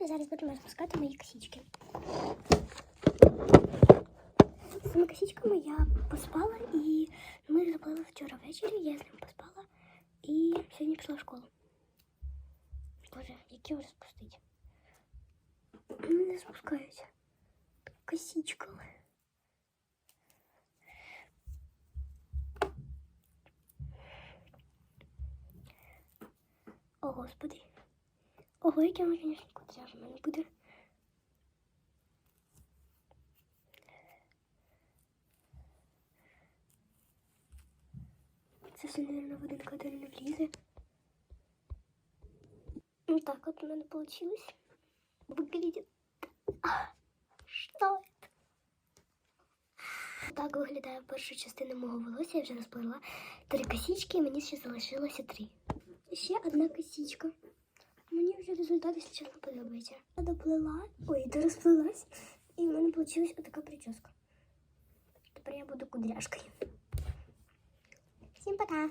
ми зараз будемо розпускати мої косички. З цими косичками я поспала і ми зробили вчора ввечері, я з ним поспала і сьогодні пішла в школу. Боже, які розпустить. Не спускаються. Косичками. О, господи. Ого, яке воно, звісно, кудряше в мене буде. Це все, наверное, в один кадр не влізе. Ну так вот у меня получилось. Выглядит. А, Что это? Так виглядає перша частина мого волосся. Я вже розплела три косички, і мені ще залишилося три. Ще одна косичка. Мені вже результат, якщо чесно, подобається. Я доплела, ой, дорозплелась, і в мене вийшла така прическа. Тепер я буду кудряшкою. Всім пока!